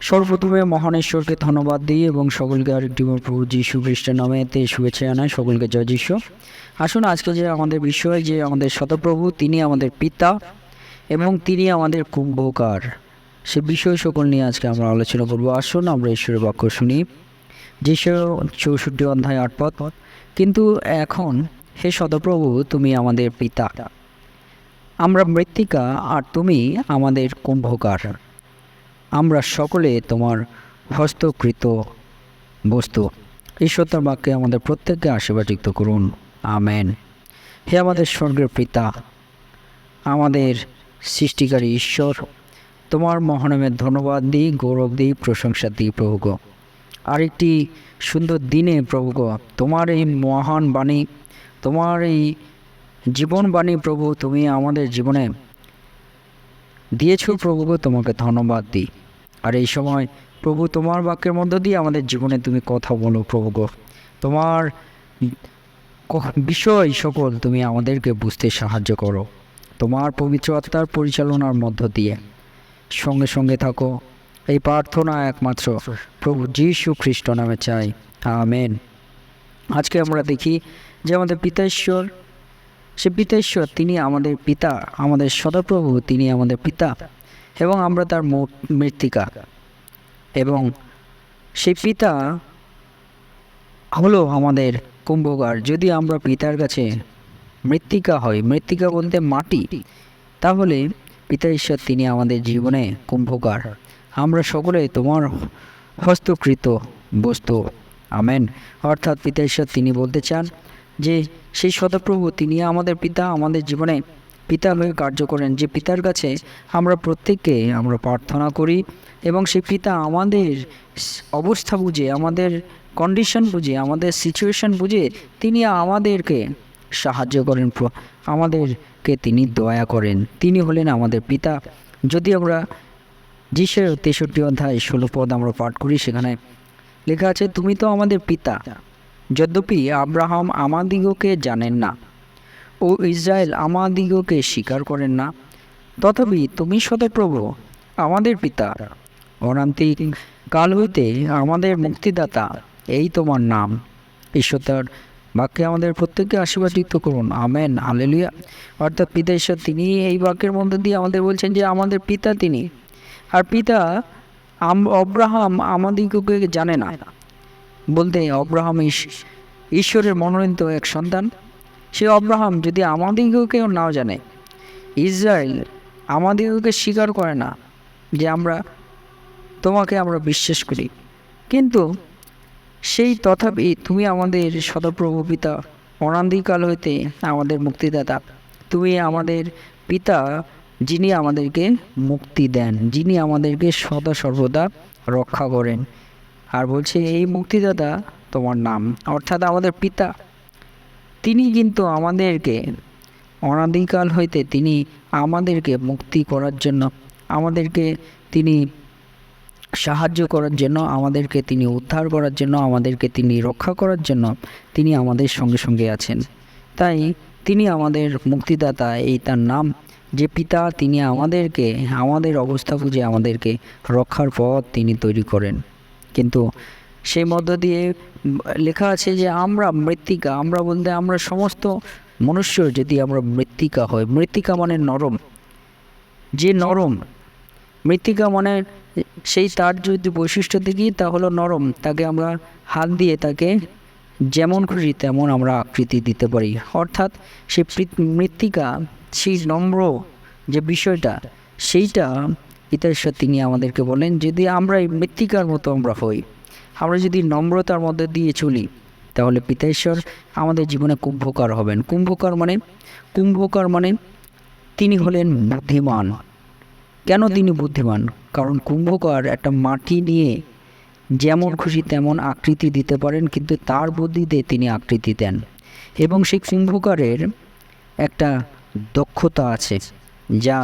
সর্বপ্রথমে মহান ঈশ্বরকে ধন্যবাদ দিই এবং সকলকে আরেকটি বার প্রভু যীশু খ্রিস্টের নামে এতে শুভেচ্ছা জানাই। সকলকে জয় যীশু। আসুন আজকে যে আমাদের বিষয়, যে আমাদের শতপ্রভু, তিনি আমাদের পিতা এবং তিনি আমাদের কুম্ভকার। সে বিষয় সকল নিয়ে আজকে আমরা আলোচনা করব। আসুন আমরা ঈশ্বরের বাক্য শুনি। যীশু চৌষট্টি অধ্যায় আট পদ, কিন্তু এখন হে শতপ্রভু, তুমি আমাদের পিতা। আমরা মৃত্তিকা আর তুমি আমাদের কুম্ভকার। আমরা সকলে তোমার হস্তকৃত বস্তু। ঈশ্বর বাক্যে আমাদের প্রত্যেককে আশীর্বাদিত করুন। আমেন। হে আমাদের স্বর্গের পিতা, আমাদের সৃষ্টিকারী ঈশ্বর, তোমার মহানামের ধন্যবাদ দিই, গৌরব দিই, প্রশংসা দিই প্রভুগ আরেকটি সুন্দর দিনে প্রভুগ তোমার এই মহান বাণী, তোমার এই জীবন বাণী, প্রভু, তুমি আমাদের জীবনে দিয়েছ প্রভু তোমাকে ধন্যবাদ দিই। আর এই সময় প্রভু তোমার বাক্যের মধ্য দিয়ে আমাদের জীবনে তুমি কথা বলো প্রভু তোমার বিষয় সকল তুমি আমাদেরকে বুঝতে সাহায্য করো। তোমার পবিত্র আত্মার পরিচালনার মধ্য দিয়ে। সঙ্গে সঙ্গে থাকো। এই প্রার্থনা একমাত্র প্রভু যীশু খ্রিস্ট নামে চাই। আমেন। আজকে আমরা দেখি যে আমাদের পিতা ঈশ্বর সে পিতা ঈশ্বর তিনি আমাদের পিতা, আমাদের সদাপ্রভু, তিনি আমাদের পিতা, এবং আমরা তার মৃত্তিকা। এবং সেই পিতা হলো আমাদের কুম্ভকার। যদি আমরা পিতার কাছে মৃত্তিকা হই, মৃত্তিকা বলতে মাটি, তাহলে পিতা ঈশ্বর, তিনি আমাদের জীবনে কুম্ভকার। আমরা সকলে তোমার হস্তকৃত বস্তু। আমেন। অর্থাৎ পিতা ঈশ্বর, তিনি বলতে চান যে সেই সদাপ্রভু, তিনি আমাদের পিতা, আমাদের জীবনে পিতা হয়ে কার্য করেন। যে পিতার কাছে আমরা প্রত্যেককে আমরা প্রার্থনা করি এবং সেই পিতা আমাদের অবস্থা বুঝে, আমাদের কন্ডিশন বুঝে, আমাদের সিচুয়েশন বুঝে তিনি আমাদেরকে সাহায্য করেন আমাদেরকে তিনি দয়া করেন। তিনি হলেন আমাদের পিতা। যদি আমরা যিশের তেষট্টি অধ্যায় ষোলো পদ আমরা পাঠ করি, সেখানে লেখা আছে, তুমি তো আমাদের পিতা। যদ্যপি আব্রাহাম আমাদিগকে জানেন না ও ইসরায়েল আমাদিগকে স্বীকার করেন না। তথাপি তুমি সদপ্রভু আমাদের পিতা। অনান্তিক কাল হইতে আমাদের মুক্তিদাতা, এই তোমার নাম। ঈশ্বর, বাক্যে আমাদের প্রত্যেককে আশীর্বাদিত করুন। Amen, hallelujah. অর্থাৎ পিতা ঈশ্বর, তিনি এই বাক্যের মধ্যে দিয়ে আমাদের বলছেন যে, আমাদের পিতা তিনি। আর পিতা অব্রাহাম আমাদিগকে জানে না। বলতে অব্রাহাম ঈশ্বরের মনোনীত এক সন্তান। সে অব্রাহাম যদি আমাদিগকেও নাও জানে, ইসরায়েল আমাদিগকে স্বীকার করে না যে আমরা, তোমাকে আমরা বিশ্বাস করি। কিন্তু সেই তথাপি তুমি আমাদের সদপ্রভু পিতা অনাদিকাল হইতে আমাদের মুক্তিদাতা। তুমি আমাদের পিতা, যিনি আমাদেরকে মুক্তি দেন, যিনি আমাদেরকে সদা সর্বদা রক্ষা করেন। আর বলছে, এই মুক্তিদাতা তোমার নাম। অর্থাৎ আমাদের পিতা। তিনি কিন্তু আমাদেরকে অনাদিকাল হইতে তিনি আমাদেরকে মুক্তি করার জন্য, আমাদেরকে তিনি সাহায্য করার জন্য, আমাদেরকে তিনি উদ্ধার করার জন্য, আমাদেরকে তিনি রক্ষা করার জন্য তিনি আমাদের সঙ্গে সঙ্গে আছেন। তাই তিনি আমাদের মুক্তিদাতা, এই তার নাম। যে পিতা, তিনি আমাদেরকে, আমাদের অবস্থা বুঝে আমাদেরকে রক্ষার পথ তিনি তৈরি করেন। কিন্তু সেই মধ্য দিয়ে লেখা আছে যে আমরা মৃত্তিকা, আমরা বলতে আমরা সমস্ত মনুষ্য যদি আমরা মৃত্তিকা হয়, মৃত্তিকা মানে নরম। যে নরম, মৃত্তিকা মানে সেই তার যদি বৈশিষ্ট্য দেখি, তা হলো নরম। তাকে আমরা হাত দিয়ে তাকে যেমন খুশি তেমন আমরা আকৃতি দিতে পারি। অর্থাৎ পৃথ- মৃত্তিকা, সেই নম্র যে বিষয়টা, সেইটা ইতিহাসে তিনি আমাদেরকে বলেন, যদি আমরা এই মৃত্তিকার মতো আমরা হই, আমরা যদি নম্রতার মধ্যে দিয়ে চলি, তাহলে পিতাশ্বর আমাদের জীবনে কুম্ভকার হবেন। কুম্ভকার মানে কুম্ভকার মানে তিনি হলেন বুদ্ধিমান। কেন তিনি বুদ্ধিমান? কারণ কুম্ভকার একটা মাটি নিয়ে যেমন খুশি তেমন আকৃতি দিতে পারেন, কিন্তু তার বুদ্ধিতে তিনি আকৃতি দেন। এবং সেই কুম্ভকারের একটা দক্ষতা আছে, যা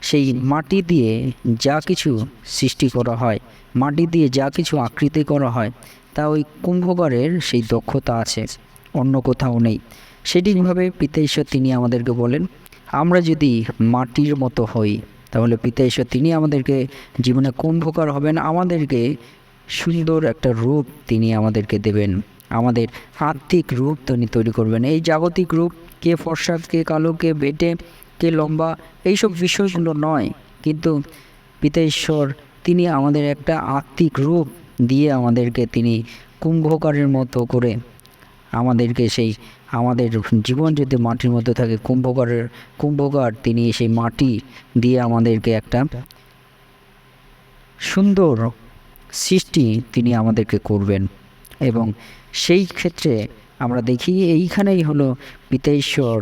সেই মাটি দিয়ে যা কিছু সৃষ্টি করা হয়, মাটি দিয়ে যা কিছু আকৃতি করা হয়, তা ওই কুম্ভকারের সেই দক্ষতা আছে, অন্য কোথাও নেই। সেটিভাবে পিতা ঈশ্বর তিনি আমাদেরকে বলেন, আমরা যদি মাটির মতো হই, তাহলে পিতা ঈশ্বর তিনি আমাদেরকে জীবনে কুম্ভকার হবেন, আমাদেরকে সুন্দর একটা রূপ তিনি আমাদেরকে দেবেন। আমাদের আত্মিক রূপ তিনি তৈরি করবেন। এই জাগতিক রূপ, কে ফর্সা কে কালো, কে বেটে কে লম্বা এইসব বিষয়গুলো নয়, কিন্তু পিতা ঈশ্বর তিনি আমাদের একটা আত্মিক রূপ দিয়ে আমাদেরকে তিনি কুম্ভকারের মতো করে আমাদেরকে সেই আমাদের জীবন যদি মাটির মধ্যে থাকে, কুম্ভকারের, কুম্ভকার তিনি সেই মাটি দিয়ে আমাদেরকে একটা সুন্দর সৃষ্টি তিনি আমাদেরকে করবেন। এবং সেই ক্ষেত্রে আমরা দেখি এইখানেই হলো পিতা ঈশ্বর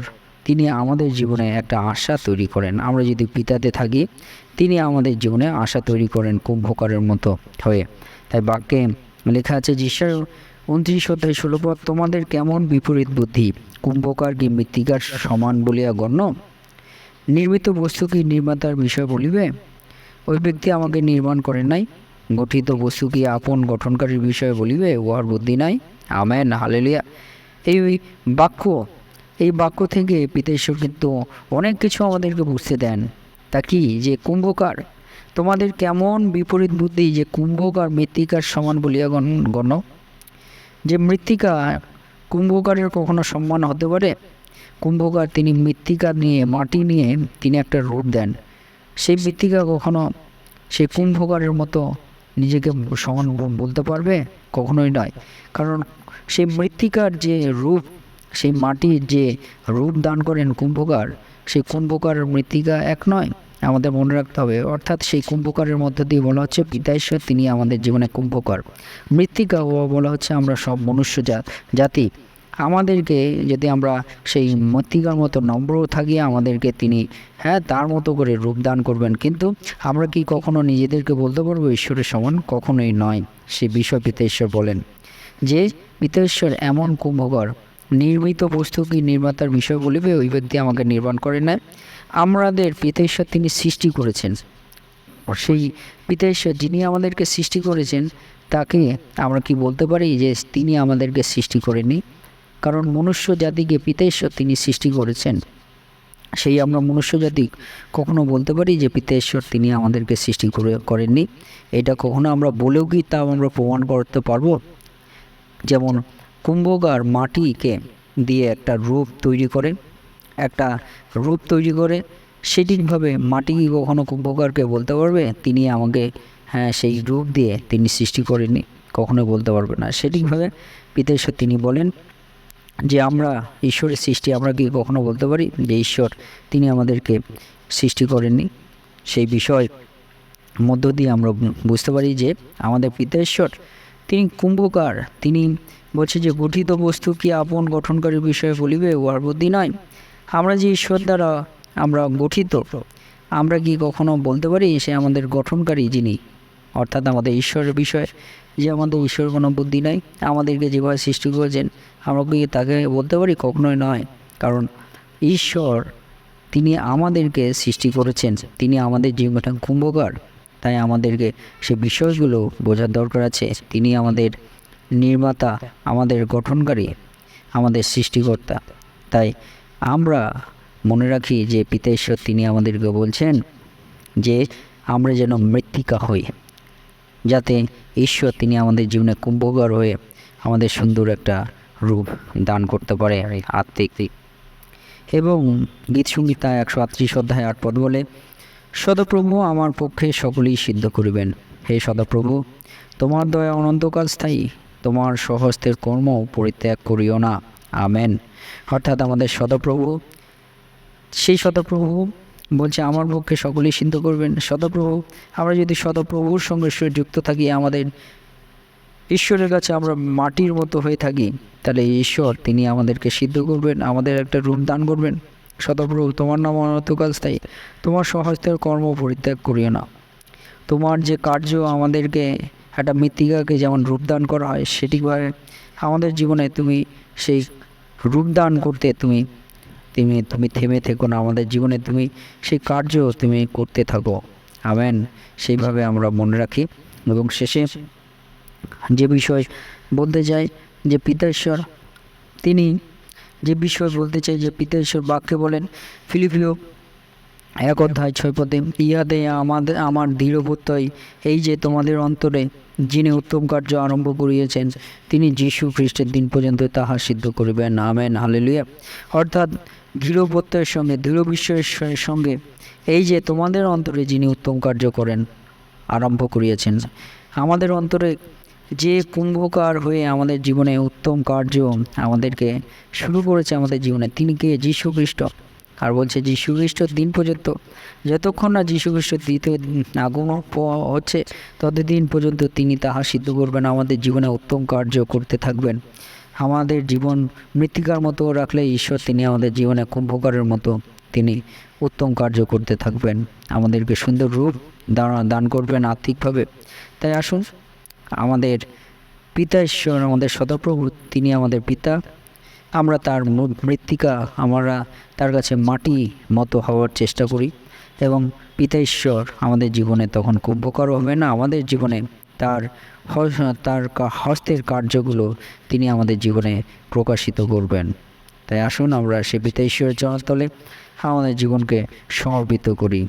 তিনি আমাদের জীবনে একটা আশা তৈরি করেন। আমরা যদি পিতাতে থাকি, তিনি আমাদের জীবনে আশা তৈরি করেন কুম্ভকারের মতো হয়ে। তাই বাক্যে লেখা আছে, যিশার উনত্রিশ অধ্যায় ষোলো পদ, তোমাদের কেমন বিপরীত বুদ্ধি? কুম্ভকার কি মৃত্তিকার সমান বলিয়া গণ্য? নির্মিত বস্তু কি নির্মাতার বিষয় বলিবে? ওই ব্যক্তি আমাকে নির্মাণ করেন নাই। গঠিত বস্তু কি আপন গঠনকারীর বিষয়ে বলিবে? উহার বুদ্ধি নাই। Amen, hallelujah. এই বাক্য এই বাক্য থেকে পিতেশ্বর কিন্তু অনেক কিছু আমাদেরকে বুঝতে দেন। তা কি যে কুম্ভকার? তোমাদের কেমন বিপরীত বুদ্ধি যে কুম্ভকার মৃত্তিকার সমান বলিয়া গণ- গণ্য? যে মৃত্তিকা কুম্ভকারের কখনো সম্মান হতে পারে? কুম্ভকার তিনি মৃত্তিকা নিয়ে, মাটি নিয়ে তিনি একটা রূপ দেন। সেই মৃত্তিকা কখনো সেই কুম্ভকারের মতো নিজেকে সমান বলতে পারবে? কখনোই নয়। কারণ সেই মৃত্তিকার যে রূপ সেই মাটির যে রূপ দান করেন কুম্ভকার, সেই কুম্ভকার মৃত্তিকা এক নয়, আমাদের মনে রাখতে হবে। অর্থাৎ সেই কুম্ভকারের মধ্যে দিয়ে বলা হচ্ছে পিতা ঈশ্বর, তিনি আমাদের জীবনে কুম্ভকার। মৃত্তিকা বলা হচ্ছে আমরা সব মনুষ্য জাতি আমাদেরকে যদি আমরা সেই মৃত্তিকার মতো নম্র থাকি, আমাদেরকে তিনি হ্যাঁ তার মতো করে রূপদান করবেন। কিন্তু আমরা কি কখনো নিজেদেরকে বলতে পারব ঈশ্বরের সমান? কখনোই নয়, সে বিষয় পিতা ঈশ্বর বলেন। যে পিতা ঈশ্বর এমন কুম্ভকর নির্মিত বস্তু কি নির্মাতার বিষয় বলিবে ওই ব্যক্তি আমাকে নির্মাণ করে না আমাদের পিতা ঈশ্বর তিনি সৃষ্টি করেছেন। সেই পিতা ঈশ্বর যিনি আমাদেরকে সৃষ্টি করেছেন, তাকে আমরা কি বলতে পারি যে তিনি আমাদেরকে সৃষ্টি করেনি কারণ মনুষ্য জাতিকে পিতা ঈশ্বর তিনি সৃষ্টি করেছেন। সেই আমরা মনুষ্য জাতি কখনো বলতে পারি যে পিতা ঈশ্বর তিনি আমাদেরকে সৃষ্টি করে করেননি। এটা কখনো আমরা বলেও কি তা আমরা প্রমাণ করতে পারব? যেমন কুম্ভকার মাটিকে দিয়ে একটা রূপ তৈরি করে, একটা রূপ তৈরি করে সেটিকভাবে মাটি কি কখনো কুম্ভকারকে বলতে পারবে? তিনি আমাকে হ্যাঁ সেই রূপ দিয়ে তিনি সৃষ্টি করেননি, কখনো বলতে পারবে না। সেটিকভাবে পিতেশ্বর তিনি বলেন যে, আমরা ঈশ্বরের সৃষ্টি, আমরা কি কখনো বলতে পারি যে, ঈশ্বর তিনি আমাদেরকে সৃষ্টি করেননি? সেই বিষয় মধ্য দিয়ে আমরা বুঝতে পারি যে, আমাদের পিতা ঈশ্বর তিনি কুম্ভকার। তিনি বলছে যে, গঠিত বস্তু কি আপন গঠনকারী বিষয়ে বলিবে? উহার বুদ্ধি নয় আমরা যে ঈশ্বর দ্বারা আমরা গঠিত, আমরা কি কখনো বলতে পারি সে আমাদের গঠনকারী যিনি? অর্থাৎ আমাদের ঈশ্বরের বিষয়ে যে আমাদের ঈশ্বর কোনো বুদ্ধি নাই, আমাদেরকে যেভাবে সৃষ্টি করেছেন, আমরা কি তাকে বলতে পারি? কখনোই নয়। কারণ ঈশ্বর, তিনি আমাদেরকে সৃষ্টি করেছেন। তিনি আমাদের জীবনটা কুম্ভকার। তাই আমাদেরকে সে বিষয়গুলো বোঝার দরকার আছে। তিনি আমাদের নির্মাতা, আমাদের গঠনকারী, আমাদের সৃষ্টিকর্তা। তাই আমরা মনে রাখি যে পিতাঈশ্বর তিনি আমাদেরকে বলছেন যে আমরা যেন মৃত্তিকা হই, যাতে ঈশ্বর তিনি আমাদের জীবনে কুম্ভকার হয়ে আমাদের সুন্দর একটা রূপ দান করতে পারে আত্মিক। এবং গীত সঙ্গীতা একশো আটত্রিশ অধ্যায় আট পদ বলে সদপ্রভু আমার পক্ষে সকলেই সিদ্ধ করিবেন। হে সদপ্রভু, তোমার দয়া অনন্তকাল স্থায়ী, তোমার সহস্তের কর্ম পরিত্যাগ করিও না। আমেন। অর্থাৎ আমাদের সদপ্রভু, সেই সদপ্রভু বলছে, আমার পক্ষে সকলেই সিদ্ধ করবেন। সদপ্রভু, আমরা যদি সদপ্রভুর সঙ্গে যুক্ত থাকি, আমাদের ঈশ্বরের কাছে আমরা মাটির মতো হয়ে থাকি, তাহলে ঈশ্বর, তিনি আমাদেরকে সিদ্ধ করবেন, আমাদের একটা রূপ দান করবেন। সদপ্রভু, তোমার নাম অনন্তকাল স্থায়ী। তোমার সহস্তের কর্ম পরিত্যাগ করিও না। তোমার যে কার্য আমাদেরকে একটা মৃত্তিকাকে যেমন রূপদান করা হয় সেটিভাবে আমাদের জীবনে তুমি সেই রূপদান করতে তুমি তুমি তুমি থেমে থেকো না। আমাদের জীবনে তুমি সেই কার্য তুমি করতে থাকো। আমেন। সেইভাবে আমরা মনে রাখি। এবং শেষে যে বিষয় বলতে চাই, যে পিতা ঈশ্বর, তিনি যে বিষয় বলতে চাই, যে পিতা ঈশ্বর বাক্যে বলেন, ফিলিপিও এক অধ্যায় ছয় পদে, ইহাতে আমাদের, আমার দৃঢ়বোধই এই যে তোমাদের অন্তরে যিনি উত্তম কার্য আরম্ভ করিয়েছেন, তিনি যীশু খ্রিস্টের দিন পর্যন্ত তাহা সিদ্ধ করিবেন। Amen, hallelujah. অর্থাৎ দৃঢ় প্রত্যয়ের সঙ্গে, দৃঢ় বিশ্বাসের সঙ্গে, এই যে তোমাদের অন্তরে যিনি উত্তম কার্য করেন, আরম্ভ করিয়েছেন, আমাদের অন্তরে যে কুম্ভকার হয়ে আমাদের জীবনে উত্তম কার্য আমাদেরকে শুরু করেছে আমাদের জীবনে, তিনি কে? যীশু খ্রিস্ট আর বলছে যীশু খ্রিস্টর দিন পর্যন্ত, যতক্ষণ না যীশু খ্রিস্টের দ্বিতীয় আগমন হচ্ছে, ততদিন পর্যন্ত তিনি তাহা সিদ্ধ করবেন, আমাদের জীবনে উত্তম কার্য করতে থাকবেন। আমাদের জীবন মৃত্তিকার মতো রাখলে ঈশ্বর তিনি আমাদের জীবনে কুম্ভকারের মতো তিনি উত্তম কার্য করতে থাকবেন। আমাদেরকে সুন্দর রূপ দান- করবেন আর্থিকভাবে। তাই আসুন আমাদের পিতা ঈশ্বর, আমাদের সদাপ্রভু, তিনি আমাদের পিতা। আমরা তার মৃত্তিকা, আমরা তার কাছে মাটি মতো হওয়ার চেষ্টা করি এবং পিতা ঈশ্বর আমাদের জীবনে তখন কুম্ভকার হবে না, আমাদের জীবনে তার তার হস্তের কার্যগুলো তিনি আমাদের জীবনে প্রকাশিত করবেন। তাই আসুন আমরা সে পিতা ঈশ্বরের জনতলে আমাদের জীবনকে সমর্পিত করি।